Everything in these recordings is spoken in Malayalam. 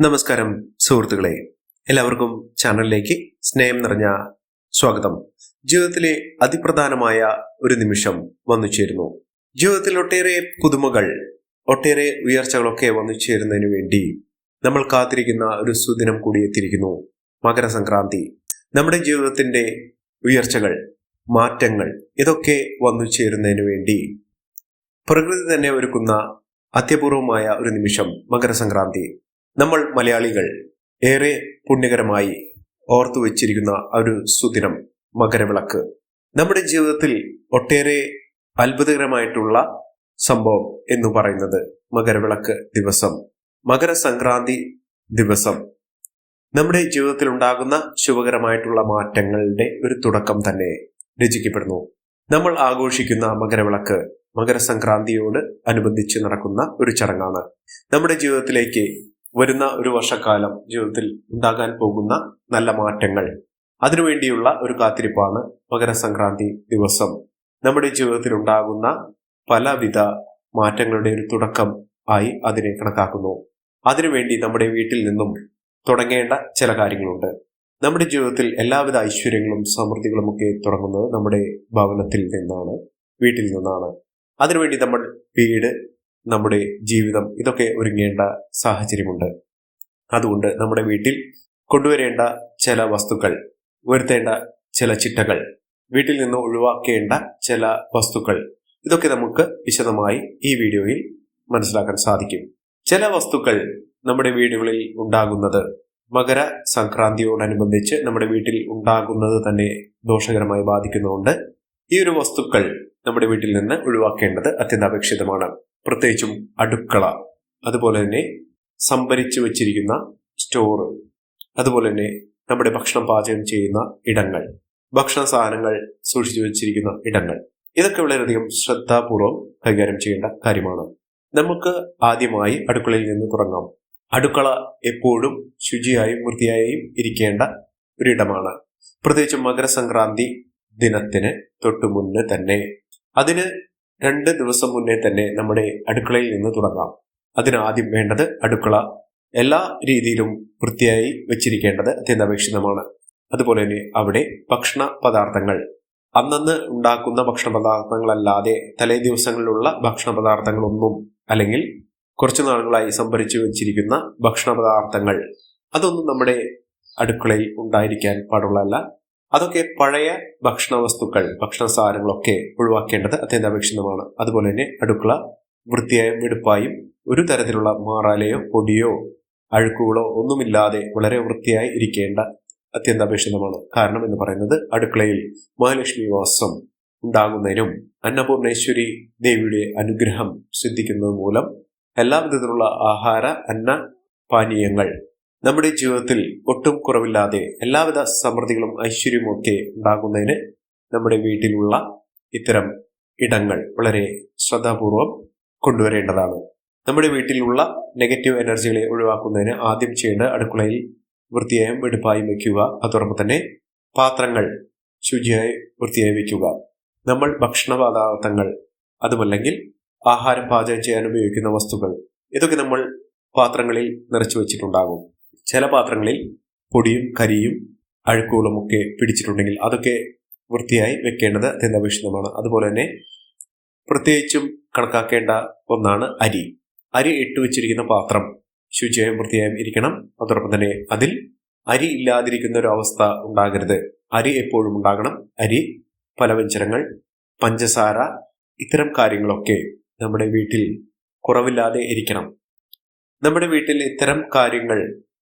നമസ്കാരം സുഹൃത്തുക്കളെ. എല്ലാവർക്കും ചാനലിലേക്ക് സ്നേഹം നിറഞ്ഞ സ്വാഗതം. ജീവിതത്തിലെ അതിപ്രധാനമായ ഒരു നിമിഷം വന്നു ചേരുന്നു. ജീവിതത്തിൽ ഒട്ടേറെ പുതുമകൾ ഒട്ടേറെ ഉയർച്ചകളൊക്കെ വന്നു ചേരുന്നതിന് വേണ്ടി നമ്മൾ കാത്തിരിക്കുന്ന ഒരു സുദിനം കൂടി എത്തിയിരിക്കുന്നു. മകരസംക്രാന്തി. നമ്മുടെ ജീവിതത്തിന്റെ ഉയർച്ചകൾ മാറ്റങ്ങൾ ഇതൊക്കെ വന്നു ചേരുന്നതിന് വേണ്ടി പ്രകൃതി തന്നെ ഒരുക്കുന്ന അത്യപൂർവമായ ഒരു നിമിഷം മകരസംക്രാന്തി. നമ്മൾ മലയാളികൾ ഏറെ പുണ്യകരമായി ഓർത്തു വച്ചിരിക്കുന്ന ഒരു സുദിനം മകരവിളക്ക്. നമ്മുടെ ജീവിതത്തിൽ ഒട്ടേറെ അത്ഭുതകരമായിട്ടുള്ള സംഭവം എന്ന് പറയുന്നത് മകരവിളക്ക് ദിവസം മകരസംക്രാന്തി ദിവസം. നമ്മുടെ ജീവിതത്തിൽ ഉണ്ടാകുന്ന ശുഭകരമായിട്ടുള്ള മാറ്റങ്ങളുടെ ഒരു തുടക്കം തന്നെ രചിക്കപ്പെടുന്നു. നമ്മൾ ആഘോഷിക്കുന്ന മകരവിളക്ക് മകരസംക്രാന്തിയോട് അനുബന്ധിച്ച് നടക്കുന്ന ഒരു ചടങ്ങാണ്. നമ്മുടെ ജീവിതത്തിലേക്ക് വരുന്ന ഒരു വർഷക്കാലം ജീവിതത്തിൽ ഉണ്ടാകാൻ പോകുന്ന നല്ല മാറ്റങ്ങൾ. അതിനുവേണ്ടിയുള്ള ഒരു കാത്തിരിപ്പാണ് മകരസംക്രാന്തി ദിവസം. നമ്മുടെ ജീവിതത്തിൽ ഉണ്ടാകുന്ന പലവിധ മാറ്റങ്ങളുടെ ഒരു തുടക്കം ആയി അതിനെ കണക്കാക്കുന്നു. അതിനുവേണ്ടി നമ്മുടെ വീട്ടിൽ നിന്നും തുടങ്ങേണ്ട ചില കാര്യങ്ങളുണ്ട്. നമ്മുടെ ജീവിതത്തിൽ എല്ലാവിധ ഐശ്വര്യങ്ങളും സമൃദ്ധികളും ഒക്കെ തുടങ്ങുന്നത് നമ്മുടെ ഭവനത്തിൽ നിന്നാണ് വീട്ടിൽ നിന്നാണ്. അതിനുവേണ്ടി നമ്മൾ വീട് നമ്മുടെ ജീവിതം ഇതൊക്കെ ഒരുങ്ങേണ്ട സാഹചര്യമുണ്ട്. അതുകൊണ്ട് നമ്മുടെ വീട്ടിൽ കൊണ്ടുവരേണ്ട ചില വസ്തുക്കൾ വരുത്തേണ്ട ചില ചിട്ടകൾ വീട്ടിൽ നിന്ന് ഒഴിവാക്കേണ്ട ചില വസ്തുക്കൾ ഇതൊക്കെ നമുക്ക് വിശദമായി ഈ വീഡിയോയിൽ മനസ്സിലാക്കാൻ സാധിക്കും. ചില വസ്തുക്കൾ നമ്മുടെ വീടുകളിൽ ഉണ്ടാകുന്നത് മകര സംക്രാന്തിയോടനുബന്ധിച്ച് നമ്മുടെ വീട്ടിൽ ഉണ്ടാകുന്നത് തന്നെ ദോഷകരമായി ബാധിക്കുന്നതുകൊണ്ട് ഈ ഒരു വസ്തുക്കൾ നമ്മുടെ വീട്ടിൽ നിന്ന് ഒഴിവാക്കേണ്ടത് അത്യന്താപേക്ഷിതമാണ്. പ്രത്യേകിച്ചും അടുക്കള അതുപോലെ തന്നെ സംഭരിച്ചു വച്ചിരിക്കുന്ന സ്റ്റോർ അതുപോലെ തന്നെ നമ്മുടെ ഭക്ഷണം പാചകം ചെയ്യുന്ന ഇടങ്ങൾ ഭക്ഷണ സാധനങ്ങൾ സൂക്ഷിച്ചു വെച്ചിരിക്കുന്ന ഇടങ്ങൾ. ഇതൊക്കെ വളരെയധികം ശ്രദ്ധാപൂർവം കൈകാര്യം ചെയ്യേണ്ട കാര്യമാണ്. നമുക്ക് ആദ്യമായി അടുക്കളയിൽ നിന്ന് തുടങ്ങാം. അടുക്കള എപ്പോഴും ശുചിയായും വൃത്തിയായും ഇരിക്കേണ്ട ഒരിടമാണ്. പ്രത്യേകിച്ചും മകരസംക്രാന്തി ദിനത്തിന് തൊട്ടു മുന്നേ തന്നെ. അതിന് രണ്ട് ദിവസം മുന്നേ തന്നെ നമ്മുടെ അടുക്കളയിൽ നിന്ന് തുടങ്ങാം. അതിനാദ്യം വേണ്ടത് അടുക്കള. എല്ലാ രീതിയിലും വൃത്തിയായി വെച്ചിരിക്കേണ്ടത് അത്യന്താപേക്ഷിതമാണ്. അതുപോലെ തന്നെ അവിടെ ഭക്ഷണ പദാർത്ഥങ്ങൾ. അന്നന്ന് ഉണ്ടാക്കുന്ന ഭക്ഷണ പദാർത്ഥങ്ങളല്ലാതെ തലേ ദിവസങ്ങളിലുള്ള ഭക്ഷണ പദാർത്ഥങ്ങളൊന്നും അല്ലെങ്കിൽ കുറച്ചു നാളുകളായി സംഭരിച്ചു വെച്ചിരിക്കുന്ന ഭക്ഷണ പദാർത്ഥങ്ങൾ. അതൊന്നും നമ്മുടെ അടുക്കളയിൽ ഉണ്ടായിരിക്കാൻ പാടുള്ളതല്ല. അതൊക്കെ പഴയ ഭക്ഷണ വസ്തുക്കൾ ഭക്ഷണ സാധനങ്ങളൊക്കെ ഒഴിവാക്കേണ്ടത് അത്യന്താപേക്ഷിതമാണ്. അതുപോലെ തന്നെ അടുക്കള വൃത്തിയായും വെടുപ്പായും ഒരു തരത്തിലുള്ള മാറാലയോ പൊടിയോ അഴുക്കുകളോ ഒന്നുമില്ലാതെ വളരെ വൃത്തിയായി ഇരിക്കേണ്ട അത്യന്താപേക്ഷിതമാണ്. കാരണം എന്ന് പറയുന്നത് അടുക്കളയിൽ മഹാലക്ഷ്മി വാസം ഉണ്ടാകുന്നതിനും അന്നപൂർണേശ്വരി ദേവിയുടെ അനുഗ്രഹം സിദ്ധിക്കുന്നത് മൂലം എല്ലാ വിധത്തിലുള്ള ആഹാര അന്ന പാനീയങ്ങൾ നമ്മുടെ ജീവിതത്തിൽ ഒട്ടും കുറവില്ലാതെ എല്ലാവിധ സമൃദ്ധികളും ഐശ്വര്യവും ഒക്കെ ഉണ്ടാകുന്നതിന് നമ്മുടെ വീട്ടിലുള്ള ഇത്തരം ഇടങ്ങൾ വളരെ ശ്രദ്ധാപൂർവം കൊണ്ടുവരേണ്ടതാണ്. നമ്മുടെ വീട്ടിലുള്ള നെഗറ്റീവ് എനർജികളെ ഒഴിവാക്കുന്നതിന് ആദ്യം ചെയ്യേണ്ട അടുക്കളയിൽ വൃത്തിയായും വെടുപ്പായും വയ്ക്കുക അതോടൊപ്പം തന്നെ പാത്രങ്ങൾ ശുചിയായി വൃത്തിയായി വയ്ക്കുക നമ്മൾ ഭക്ഷണ പദാർത്ഥങ്ങൾ അതുമല്ലെങ്കിൽ ആഹാരം പാചകം ചെയ്യാൻ ഉപയോഗിക്കുന്ന വസ്തുക്കൾ ഇതൊക്കെ നമ്മൾ പാത്രങ്ങളിൽ നിറച്ചു വെച്ചിട്ടുണ്ടാകും. ചില പാത്രങ്ങളിൽ പൊടിയും കരിയും അഴുക്കുകളും ഒക്കെ പിടിച്ചിട്ടുണ്ടെങ്കിൽ അതൊക്കെ വൃത്തിയായി വെക്കേണ്ടത് അത്യന്താപേക്ഷിതമാണ്. അതുപോലെ തന്നെ പ്രത്യേകിച്ചും കണക്കാക്കേണ്ട ഒന്നാണ് അരി. അരി ഇട്ട് വെച്ചിരിക്കുന്ന പാത്രം ശുചിയായും വൃത്തിയായും ഇരിക്കണം. അതോടൊപ്പം തന്നെ അതിൽ അരി ഇല്ലാതിരിക്കുന്ന ഒരു അവസ്ഥ ഉണ്ടാകരുത്. അരി എപ്പോഴും ഉണ്ടാകണം. അരി പലവ്യഞ്ജനങ്ങൾ പഞ്ചസാര ഇത്തരം കാര്യങ്ങളൊക്കെ നമ്മുടെ വീട്ടിൽ കുറവില്ലാതെ ഇരിക്കണം. നമ്മുടെ വീട്ടിൽ ഇത്തരം കാര്യങ്ങൾ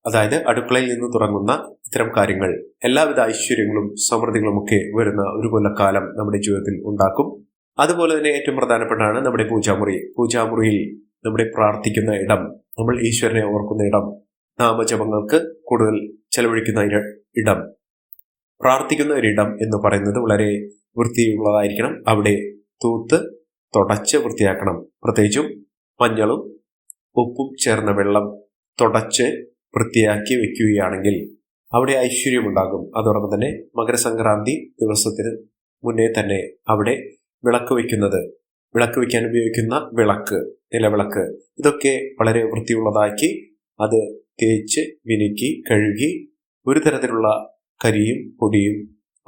അതായത് അടുക്കളയിൽ നിന്ന് തുടങ്ങുന്ന ഇത്തരം കാര്യങ്ങൾ എല്ലാവിധ ഐശ്വര്യങ്ങളും സമൃദ്ധികളും ഒക്കെ വരുന്ന ഒരു കൊല്ലക്കാലം നമ്മുടെ ജീവിതത്തിൽ ഉണ്ടാക്കും. അതുപോലെ തന്നെ ഏറ്റവും പ്രധാനപ്പെട്ടാണ് നമ്മുടെ പൂജാമുറി. പൂജാമുറിയിൽ നമ്മുടെ പ്രാർത്ഥിക്കുന്ന ഇടം നമ്മൾ ഈശ്വരനെ ഓർക്കുന്ന ഇടം നാമജപങ്ങൾക്ക് കൂടുതൽ ചെലവഴിക്കുന്ന ഇടം. പ്രാർത്ഥിക്കുന്ന ഒരിടം എന്ന് പറയുന്നത് വളരെ വൃത്തിയുള്ളതായിരിക്കണം. അവിടെ തൂത്ത് തുടച്ച് വൃത്തിയാക്കണം. പ്രത്യേകിച്ചും മഞ്ഞളും ഉപ്പും ചേർന്ന വെള്ളം തുടച്ച് വൃത്തിയാക്കി വെക്കുകയാണെങ്കിൽ അവിടെ ഐശ്വര്യമുണ്ടാകും. അതോടൊപ്പം തന്നെ മകരസംക്രാന്തി ദിവസത്തിന് മുന്നേ തന്നെ അവിടെ വിളക്ക് വയ്ക്കുന്നത്. വിളക്ക് വയ്ക്കാൻ ഉപയോഗിക്കുന്ന വിളക്ക് നിലവിളക്ക് ഇതൊക്കെ വളരെ വൃത്തിയുള്ളതാക്കി അത് തേച്ച് മിനുക്കി കഴുകി ഒരു തരത്തിലുള്ള കരിയും പൊടിയും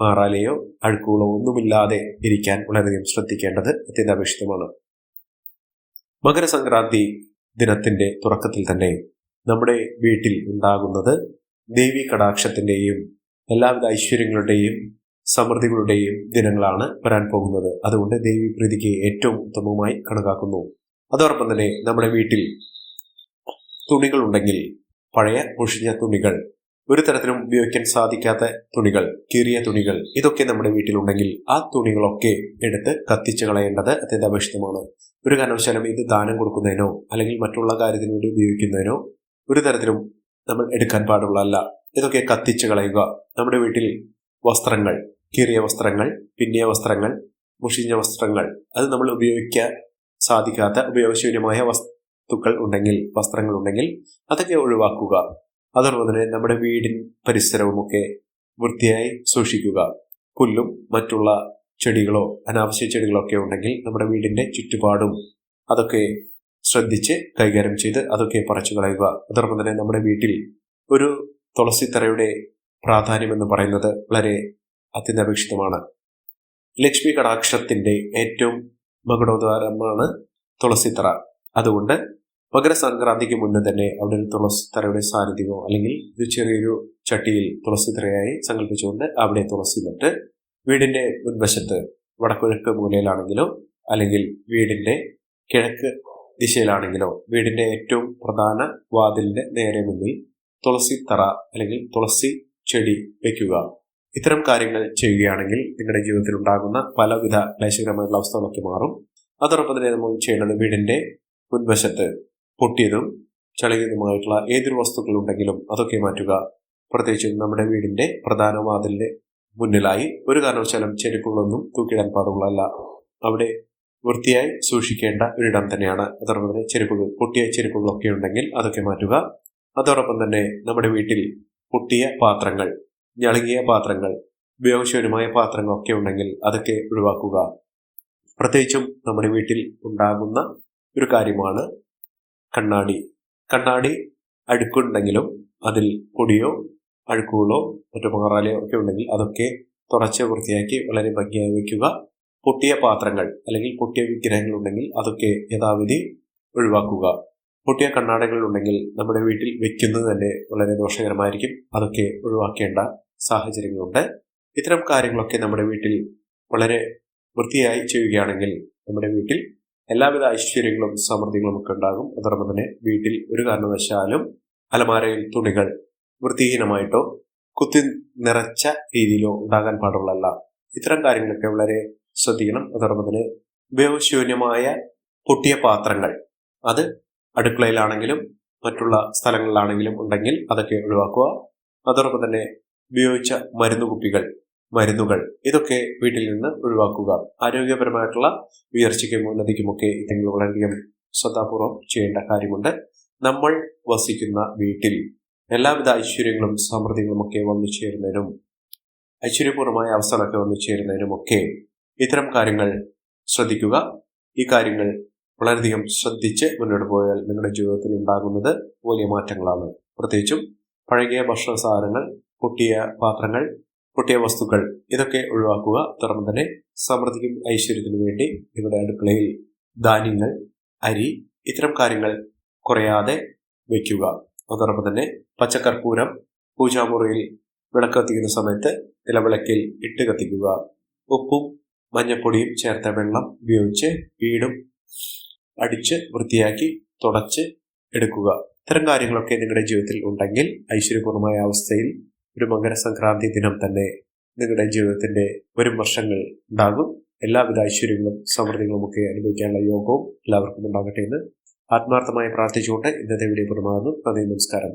മാറാലയോ അഴുക്കുകളോ ഒന്നുമില്ലാതെ ഇരിക്കാൻ വളരെയധികം ശ്രദ്ധിക്കേണ്ടത് അത്യന്താപേക്ഷിതമാണ്. മകരസംക്രാന്തി ദിനത്തിന്റെ തുടക്കത്തിൽ തന്നെ നമ്മുടെ വീട്ടിൽ ഉണ്ടാകുന്നത് ദേവി കടാക്ഷത്തിന്റെയും എല്ലാവിധ ഐശ്വര്യങ്ങളുടെയും സമൃദ്ധികളുടെയും ദിനങ്ങളാണ് വരാൻ പോകുന്നത്. അതുകൊണ്ട് ദേവി പ്രീതിക്ക് ഏറ്റവും ഉത്തമമായി കണക്കാക്കുന്നു. അതോടൊപ്പം തന്നെ നമ്മുടെ വീട്ടിൽ തുണികൾ ഉണ്ടെങ്കിൽ പഴയ മുഷിഞ്ഞ തുണികൾ ഒരു തരത്തിലും ഉപയോഗിക്കാൻ സാധിക്കാത്ത തുണികൾ കീറിയ തുണികൾ ഇതൊക്കെ നമ്മുടെ വീട്ടിലുണ്ടെങ്കിൽ ആ തുണികളൊക്കെ എടുത്ത് കത്തിച്ചു കളയേണ്ടത് അത്യന്താപേക്ഷിതമാണ്. ഒരു കാരണവശാലും ഇത് ദാനം കൊടുക്കുന്നതിനോ അല്ലെങ്കിൽ മറ്റുള്ള കാര്യത്തിന് വേണ്ടി ഉപയോഗിക്കുന്നതിനോ ഒരു തരത്തിലും നമ്മൾ എടുക്കാൻ പാടുള്ളതല്ല. ഇതൊക്കെ കത്തിച്ചു കളയുക. നമ്മുടെ വീട്ടിൽ വസ്ത്രങ്ങൾ കീറിയ വസ്ത്രങ്ങൾ പിന്നിയ വസ്ത്രങ്ങൾ മുഷിഞ്ഞ വസ്ത്രങ്ങൾ അത് നമ്മൾ ഉപയോഗിക്കാൻ സാധിക്കാത്ത ഉപയോഗശൂന്യമായ വസ്തുക്കൾ ഉണ്ടെങ്കിൽ വസ്ത്രങ്ങൾ ഉണ്ടെങ്കിൽ അതൊക്കെ ഒഴിവാക്കുക. അതോടൊപ്പം തന്നെ നമ്മുടെ വീടിൻ പരിസരവുമൊക്കെ വൃത്തിയായി സൂക്ഷിക്കുക. പുല്ലും മറ്റുള്ള ചെടികളോ അനാവശ്യ ചെടികളോ ഒക്കെ ഉണ്ടെങ്കിൽ നമ്മുടെ വീടിന്റെ ചുറ്റുപാടും അതൊക്കെ ശ്രദ്ധിച്ച് കൈകാര്യം ചെയ്ത് അതൊക്കെ പറിച്ചു കളയുക. അതോടൊപ്പം തന്നെ നമ്മുടെ വീട്ടിൽ ഒരു തുളസിത്തറയുടെ പ്രാധാന്യം എന്ന് പറയുന്നത് വളരെ അത്യന്താപേക്ഷിതമാണ്. ലക്ഷ്മി കടാക്ഷത്തിന്റെ ഏറ്റവും മകുടോദ്വാരമാണ് തുളസിത്തറ. അതുകൊണ്ട് മകരസംക്രാന്തിക്ക് മുന്നേ തന്നെ അവിടെ ഒരു തുളസിത്തറയുടെ സാന്നിധ്യമോ അല്ലെങ്കിൽ ഒരു ചെറിയൊരു ചട്ടിയിൽ തുളസിത്തറയായി സങ്കല്പിച്ചുകൊണ്ട് അവിടെ തുളസി നട്ട് വീടിന്റെ മുൻവശത്ത് വടക്കുകിഴക്ക് മൂലയിലാണെങ്കിലോ അല്ലെങ്കിൽ വീടിന്റെ കിഴക്ക് ദിശയിലാണെങ്കിലോ വീടിന്റെ ഏറ്റവും പ്രധാന വാതിലിന്റെ നേരെ മുന്നിൽ തുളസി തറ അല്ലെങ്കിൽ തുളസി ചെടി വെക്കുക. ഇത്തരം കാര്യങ്ങൾ ചെയ്യുകയാണെങ്കിൽ നിങ്ങളുടെ ജീവിതത്തിൽ ഉണ്ടാകുന്ന പലവിധ ക്ലേശകരമായിട്ടുള്ള അവസ്ഥകളൊക്കെ മാറും. അതോടൊപ്പം തന്നെ നമ്മൾ ചെയ്യേണ്ടത് വീടിന്റെ മുൻവശത്ത് പൊട്ടിയതും ചളിയതുമായിട്ടുള്ള ഏതൊരു വസ്തുക്കൾ ഉണ്ടെങ്കിലും അതൊക്കെ മാറ്റുക. പ്രത്യേകിച്ചും നമ്മുടെ വീടിന്റെ പ്രധാന വാതിലിന്റെ മുന്നിലായി ഒരു കാരണവശാലും ചെരുപ്പുകളൊന്നും തൂക്കിയിടാൻ പാടുള്ളതല്ല. അവിടെ വൃത്തിയായി സൂക്ഷിക്കേണ്ട ഒരിടം തന്നെയാണ്. അതോടൊപ്പം ചെരുപ്പുകൾ പൊട്ടിയ ചെരുപ്പുകളൊക്കെ ഉണ്ടെങ്കിൽ അതൊക്കെ മാറ്റുക. അതോടൊപ്പം തന്നെ നമ്മുടെ വീട്ടിൽ പൊട്ടിയ പാത്രങ്ങൾ ഞളുങ്ങിയ പാത്രങ്ങൾ ഉപയോഗശൂന്യമായ പാത്രങ്ങളൊക്കെ ഉണ്ടെങ്കിൽ അതൊക്കെ ഒഴിവാക്കുക. പ്രത്യേകിച്ചും നമ്മുടെ വീട്ടിൽ ഉണ്ടാകുന്ന ഒരു കാര്യമാണ് കണ്ണാടി. കണ്ണാടി അഴുക്കുണ്ടെങ്കിലും അതിൽ പൊടിയോ അഴുക്കുകളോ മറ്റു മാറാലയോ ഒക്കെ ഉണ്ടെങ്കിൽ അതൊക്കെ തുടച്ച് വൃത്തിയാക്കി വളരെ ഭംഗിയായി വയ്ക്കുക. പൊട്ടിയ പാത്രങ്ങൾ അല്ലെങ്കിൽ പൊട്ടിയ വിഗ്രഹങ്ങൾ ഉണ്ടെങ്കിൽ അതൊക്കെ യഥാവിധി ഒഴിവാക്കുക. പൊട്ടിയ കണ്ണാടകൾ ഉണ്ടെങ്കിൽ നമ്മുടെ വീട്ടിൽ വെക്കുന്നത് തന്നെ വളരെ ദോഷകരമായിരിക്കും. അതൊക്കെ ഒഴിവാക്കേണ്ട സാഹചര്യങ്ങളുണ്ട്. ഇത്തരം കാര്യങ്ങളൊക്കെ നമ്മുടെ വീട്ടിൽ വളരെ വൃത്തിയായി ചെയ്യുകയാണെങ്കിൽ നമ്മുടെ വീട്ടിൽ എല്ലാവിധ ഐശ്വര്യങ്ങളും സമൃദ്ധികളും ഒക്കെ ഉണ്ടാകും. അതോടൊപ്പം തന്നെ വീട്ടിൽ ഒരു കാരണവശാലും അലമാരയിൽ തുണികൾ വൃത്തിഹീനമായിട്ടോ കുത്തി നിറച്ച രീതിയിലോ ഉണ്ടാകാൻ പാടുള്ളതല്ല. ഇത്തരം കാര്യങ്ങളൊക്കെ വളരെ ശ്രദ്ധിക്കണം. അതോടൊപ്പം ഉപയോഗശൂന്യമായ പൊട്ടിയ പാത്രങ്ങൾ. അത് അടുക്കളയിലാണെങ്കിലും മറ്റുള്ള സ്ഥലങ്ങളിലാണെങ്കിലും ഉണ്ടെങ്കിൽ അതൊക്കെ ഒഴിവാക്കുക. അതോടൊപ്പം തന്നെ ഉപയോഗിച്ച മരുന്ന് കുപ്പികൾ മരുന്നുകൾ ഇതൊക്കെ വീട്ടിൽ നിന്ന് ഒഴിവാക്കുക. ആരോഗ്യപരമായിട്ടുള്ള ഉയർച്ചയ്ക്കും ഉന്നതിക്കുമൊക്കെ ഇതെങ്കിലും വളരെയധികം ശ്രദ്ധാപൂർവം ചെയ്യേണ്ട കാര്യമുണ്ട്. നമ്മൾ വസിക്കുന്ന വീട്ടിൽ എല്ലാവിധ ഐശ്വര്യങ്ങളും സമൃദ്ധികളും ഒക്കെ വന്നു ചേരുന്നതിനും ഐശ്വര്യപൂർണമായ അവസരമൊക്കെ വന്നു ചേരുന്നതിനും ഒക്കെ ഇത്തരം കാര്യങ്ങൾ ശ്രദ്ധിക്കുക. ഈ കാര്യങ്ങൾ വളരെയധികം ശ്രദ്ധിച്ച് മുന്നോട്ട് പോയാൽ നിങ്ങളുടെ ജീവിതത്തിൽ ഉണ്ടാകുന്നത് വലിയ മാറ്റങ്ങളാണ്. പ്രത്യേകിച്ചും പഴകിയ ഭക്ഷണ സാധനങ്ങൾ പൊട്ടിയ പാത്രങ്ങൾ പൊട്ടിയ വസ്തുക്കൾ ഇതൊക്കെ ഒഴിവാക്കുക. തുടർന്ന് തന്നെ സമൃദ്ധിക്കും ഐശ്വര്യത്തിനു വേണ്ടി നിങ്ങളുടെ അടുക്കളയിൽ ധാന്യങ്ങൾ അരി ഇത്തരം കാര്യങ്ങൾ കുറയാതെ വയ്ക്കുക. അതോടൊപ്പം തന്നെ പച്ചക്കർപ്പൂരം പൂജാമുറിയിൽ വിളക്ക് കത്തിക്കുന്ന സമയത്ത് നിലവിളക്കിൽ ഇട്ട് കത്തിക്കുക. ഉപ്പും മഞ്ഞപ്പൊടിയും ചേർത്ത വെള്ളം ഉപയോഗിച്ച് വീടും അടിച്ച് വൃത്തിയാക്കി തുടച്ച് എടുക്കുക. ഇത്തരം കാര്യങ്ങളൊക്കെ നിങ്ങളുടെ ജീവിതത്തിൽ ഉണ്ടെങ്കിൽ ഐശ്വര്യപൂർണമായ അവസ്ഥയിൽ ഒരു മകരസംക്രാന്തി ദിനം തന്നെ നിങ്ങളുടെ ജീവിതത്തിന്റെ വരും വർഷങ്ങൾ ഉണ്ടാകും. എല്ലാവിധ ഐശ്വര്യങ്ങളും സമൃദ്ധികളും ഒക്കെ അനുഭവിക്കാനുള്ള യോഗവും എല്ലാവർക്കും ഉണ്ടാകട്ടെ എന്ന് ആത്മാർത്ഥമായി പ്രാർത്ഥിച്ചുകൊണ്ട് ഇന്നത്തെ വീഡിയോ പുറമാകുന്നു നന്ദി നമസ്കാരം.